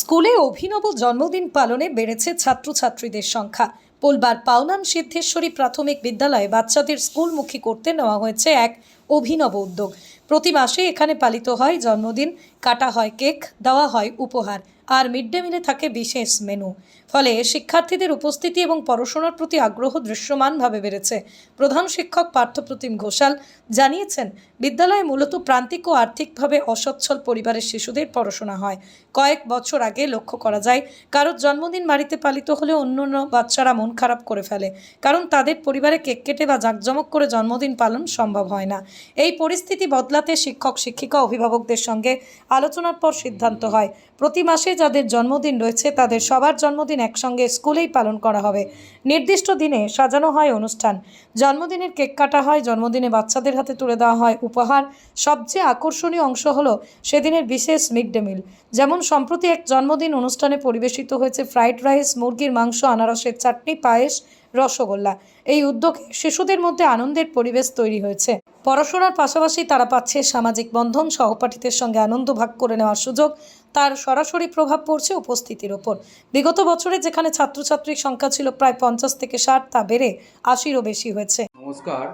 স্কুলে অভিনব জন্মদিন পালনে বেড়েছে ছাত্রছাত্রীদের সংখ্যা। পোলবার পাওনান সিদ্ধেশ্বরী প্রাথমিক বিদ্যালয়ে বাচ্চাদের স্কুলমুখী করতে নেওয়া হয়েছে এক অভিনব উদ্যোগ। প্রতি মাসে এখানে পালিত হয় জন্মদিন, কাটা হয় কেক, দেওয়া হয় উপহার। আর মিড ডে মিলে থাকে বিশেষ মেনু। ফলে শিক্ষার্থীদের উপস্থিতি এবং পড়াশোনার প্রতি আগ্রহ দৃশ্যমানভাবে বেড়েছে, প্রধান শিক্ষক পার্থপ্রতিম ঘোষাল জানিয়েছেন, বিদ্যালয়ে মূলত প্রান্তিক ও আর্থিকভাবে অসচ্ছল পরিবারের শিশুদের পড়াশোনা হয়। কয়েক বছর আগে লক্ষ্য করা যায়, কারোর জন্মদিন বাড়িতে পালিত হলে অন্য অন্য বাচ্চারা মন খারাপ করে ফেলে, কারণ তাদের পরিবারে কেক কেটে বা জাঁকজমক করে জন্মদিন পালন সম্ভব হয় না। এই পরিস্থিতি বদলাতে শিক্ষক, শিক্ষিকা, অভিভাবকদের সঙ্গে আলোচনার পর সিদ্ধান্ত হয়। প্রতি মাসে যাদের জন্মদিন রয়েছে, তাদের সবার জন্মদিন একসঙ্গে স্কুলেই পালন করা হবে। নির্দিষ্ট দিনে সাজানো হয় অনুষ্ঠান। জন্মদিনের কেক কাটা হয়, জন্মদিনে বাচ্চাদের হাতে তুলে দেওয়া হয় উপহার। সবচেয়ে আকর্ষণীয় অংশ হলো সেদিনের বিশেষ মিড ডে মিল। যেমন সম্প্রতি এক জন্মদিন অনুষ্ঠানে পরিবেশিত হয়েছে ফ্রাইড রাইস, মুরগির মাংস, আনারসের চাটনি, পায়েস, রসগোল্লা। এই উদ্যোগে শিশুদের মধ্যে আনন্দের পরিবেশ তৈরি হয়েছে। পড়াশোনার পাশাপাশি তারা পাচ্ছে সামাজিক বন্ধন, সহপাঠীদের সঙ্গে আনন্দ ভাগ করে নেওয়ার সুযোগ। তার সরাসরি প্রভাব পড়ছে উপস্থিতির ওপর। বিগত বছরে যেখানে ছাত্রছাত্রীর সংখ্যা ছিল প্রায় পঞ্চাশ থেকে ষাট, তা বেড়ে আশিরও বেশি হয়েছে। নমস্কার,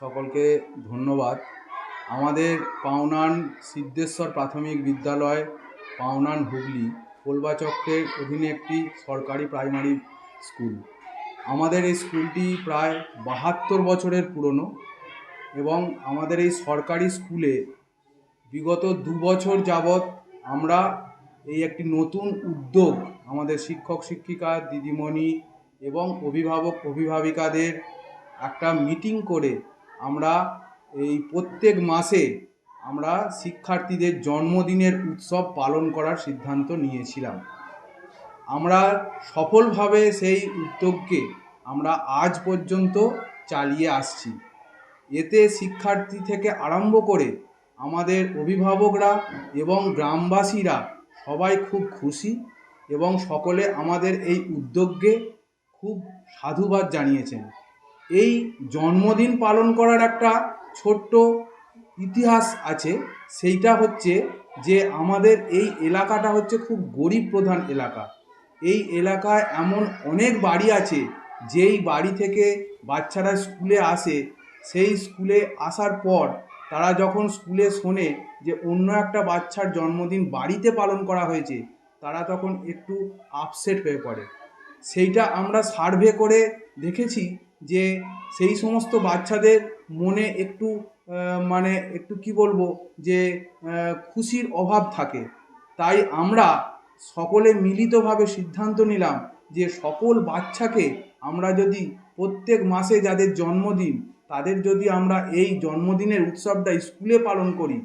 সকলকে ধন্যবাদ। আমাদের পাওনান সিদ্ধেশ্বর প্রাথমিক বিদ্যালয়, পাওনান হুগলি কোলবাচক্রের অধীনে একটি সরকারি প্রাইমারি স্কুল। আমাদের এই স্কুলটি প্রায় বাহাত্তর বছরের পুরনো। এবং আমাদের এই সরকারি স্কুলে বিগত দু বছর যাবৎ আমরা এই একটি নতুন উদ্যোগ আমাদের শিক্ষক শিক্ষিকা দিদিমণি এবং অভিভাবক অভিভাবিকাদের একটা মিটিং করে আমরা এই প্রত্যেক মাসে আমরা শিক্ষার্থীদের জন্মদিনের উৎসব পালন করার সিদ্ধান্ত নিয়েছিলাম। আমরা সফলভাবে সেই উদ্যোগকে আমরা আজ পর্যন্ত চালিয়ে আসছি। এতে শিক্ষার্থী থেকে আরম্ভ করে আমাদের অভিভাবকরা এবং গ্রামবাসীরা সবাই খুব খুশি এবং সকলে আমাদের এই উদ্যোগকে খুব সাধুবাদ জানিয়েছেন। এই জন্মদিন পালন করার একটা ছোট্ট ইতিহাস আছে, সেইটা হচ্ছে যে আমাদের এই এলাকাটা হচ্ছে খুব গরিব প্রধান এলাকা। এই এলাকায় এমন অনেক বাড়ি আছে, যেই বাড়ি থেকে বাচ্চারা স্কুলে আসে সেই স্কুলে আসার পর তারা যখন স্কুলে শোনে যে অন্য একটা বাচ্চার জন্মদিন বাড়িতে পালন করা হয়েছে, তারা তখন একটু আপসেট হয়ে পড়ে। সেইটা আমরা সার্ভে করে দেখেছি যে সেই সমস্ত বাচ্চাদের মনে একটু মানে একটু কি বলব, যে খুশির অভাব থাকে। তাই আমরা সকলে মিলিতভাবে সিদ্ধান্ত নিলাম যে সকল বাচ্চাকে আমরা যদি প্রত্যেক মাসে যাদের জন্মদিন তাদের যদি আমরা এই জন্মদিনের উৎসবটা স্কুলে পালন করি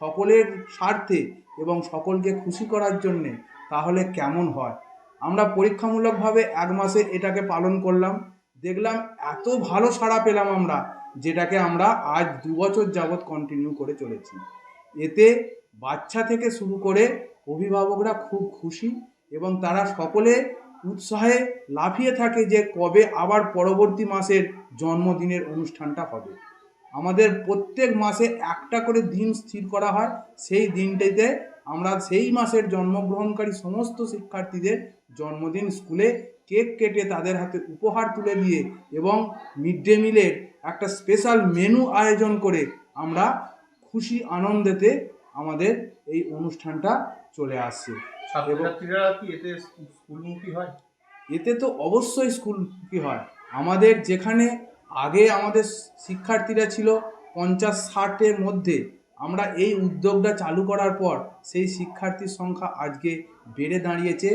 সকলের স্বার্থে এবং সকলকে খুশি করার জন্যে, তাহলে কেমন হয়? আমরা পরীক্ষামূলকভাবে এক মাসে এটাকে পালন করলাম। দেখলাম এত ভালো সাড়া পেলাম আমরা, যেটাকে আমরা আজ দু বছর যাবৎ কন্টিনিউ করে চলেছি। এতে বাচ্চা থেকে শুরু করে অভিভাবকরা খুব খুশি এবং তারা সকলে উৎসাহে লাফিয়ে থাকে যে কবে আবার পরবর্তী মাসের জন্মদিনের অনুষ্ঠানটা হবে। আমাদের প্রত্যেক মাসে একটা করে দিন স্থির করা হয়। সেই দিনটিতে আমরা সেই মাসের জন্মগ্রহণকারী সমস্ত শিক্ষার্থীদের জন্মদিন স্কুলে কেক কেটে তাদের হাতে উপহার তুলে দিয়ে এবং মিড ডে মিলের একটা স্পেশাল মেনু আয়োজন করে আমরা খুশি, আনন্দেতে আমাদের এই অনুষ্ঠানটা চলে আসছে ছাত্রছাত্রীরা কি এতে স্কুলমুখী হয়? এতে তো অবশ্যই স্কুল কি হয়। আমাদের যেখানে আগে আমাদের শিক্ষার্থীরা ছিল পঞ্চাশ ষাটের মধ্যে আমরা এই উদ্যোগটা চালু করার পর সেই শিক্ষার্থীর সংখ্যা আজকে বেড়ে দাঁড়িয়েছে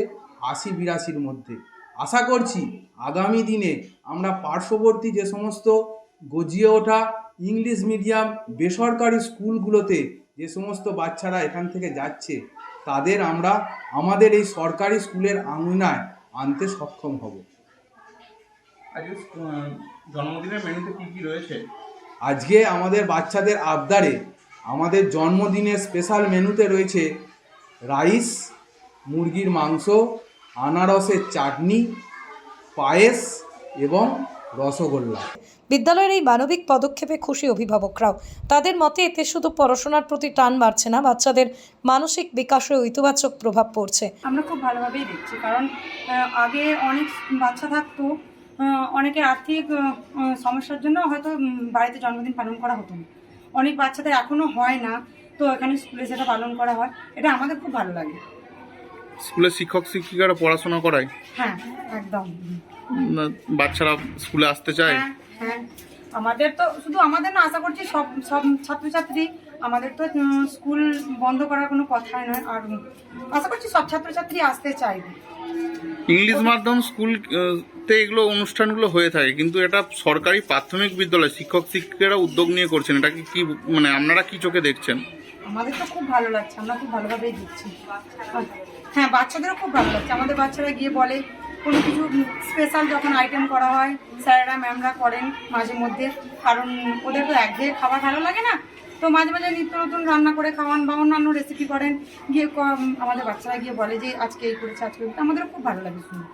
আশি বিরাশির মধ্যে। আশা করছি আগামী দিনে আমরা পার্শ্ববর্তী যে সমস্ত গজিয়ে ওঠা ইংলিশ মিডিয়াম বেসরকারি স্কুলগুলোতে যে সমস্ত বাচ্চারা এখান থেকে যাচ্ছে তাদের আমরা আমাদের এই সরকারি স্কুলের আঙিনায় আনতে সক্ষম হব। আজকে জন্মদিনের মেনুতে কি কি রয়েছে? আজকে আমাদের বাচ্চাদের আবদারে আমাদের জন্মদিনের স্পেশাল মেনুতে রয়েছে রাইস মুরগির মাংস আনারসের চাটনি পায়েস এবং রসগোল্লা। বিদ্যালয়ের এই মানবিক পদক্ষেপে খুশি অভিভাবকরাও। তাদের মতে এতে শুধু পড়াশোনার প্রতি টান বাড়ছে না বাচ্চাদের মানসিক বিকাশে ইতিবাচক প্রভাব পড়ছে। আমরা খুব ভালোভাবেই দেখছি কারণ আহ, আগে অনেক বাচ্চা থাকতো আহ, অনেকের আর্থিক সমস্যার জন্য হয়তো বাড়িতে জন্মদিন পালন করা হতো না। অনেক বাচ্চাদের এখনও হয় না তো এখানে স্কুলে সেটা পালন করা হয়। এটা আমাদের খুব ভালো লাগে। স্কুলের শিক্ষক শিক্ষিকারা পড়াশোনা করায়? হ্যাঁ একদম। না, বাচ্চারা স্কুলে আসতে চায়? হ্যাঁ হ্যাঁ। আমাদের তো শুধু আমাদের না আশা করছি সব সব ছাত্রছাত্রী আমাদের তো উম, স্কুল বন্ধ করার কোনো কথাই নয়। আর উম, আশা করছি সব ছাত্রছাত্রী আসতে চাইবে ইংলিশ মাধ্যম স্কুল আহ, তে এগুলো অনুষ্ঠানগুলো হয়ে থাকে কিন্তু এটা সরকারি প্রাথমিক বিদ্যালয় শিক্ষক শিক্ষিকারা উদ্যোগ নিয়ে করছেন। এটা কি কি মানে আপনারা কি চোখে দেখছেন? আমাদের তো খুব ভালো লাগছে, আমরা খুব ভালোভাবেই দিচ্ছি। হ্যাঁ বাচ্চাদেরও খুব ভালো লাগছে। আমাদের বাচ্চারা গিয়ে বলে, কোনো কিছু স্পেশাল যখন আইটেম করা হয়, স্যারেরা ম্যামরা করেন মাঝে মধ্যে। কারণ ওদের তো একঘেয়ে খাবার ভালো লাগে না। তো মাঝে মাঝে নিত্য নতুন রান্না করে খাওয়ান বা অন্যান্য রেসিপি করেন। গিয়ে আমাদের বাচ্চারা গিয়ে বলে যে, আজকে এই করেছে, আজকে। আমাদেরও খুব ভালো লাগে শুনে।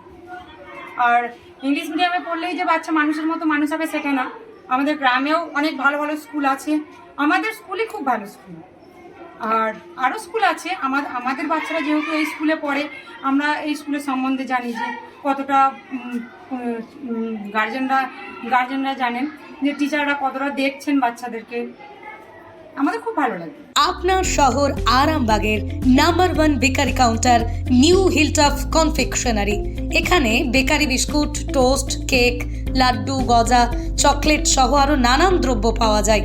আর ইংলিশ মিডিয়ামে পড়লেই যে বাচ্চা মানুষের মতো মানুষ হবে, সেটা না। আমাদের গ্রামেও অনেক ভালো ভালো স্কুল আছে। আমাদের স্কুলই খুব ভালো স্কুল আর আরও স্কুল আছে। আমাদের আমাদের বাচ্চারা যেহেতু এই স্কুলে পড়ে, আমরা এই স্কুলের সম্বন্ধে জানি যে কতটা গার্জেনরা গার্জেনরা জানেন যে টিচাররা কতটা দেখছেন বাচ্চাদেরকে। আমাদের খুব ভালো লাগে। আপনার শহর আরামবাগের number one bakery counter new Hilltop confectionery এখানে bakery biscuit toast cake laddu, গজা চকলেট সহ আরও নানান দ্রব্য পাওয়া যায়।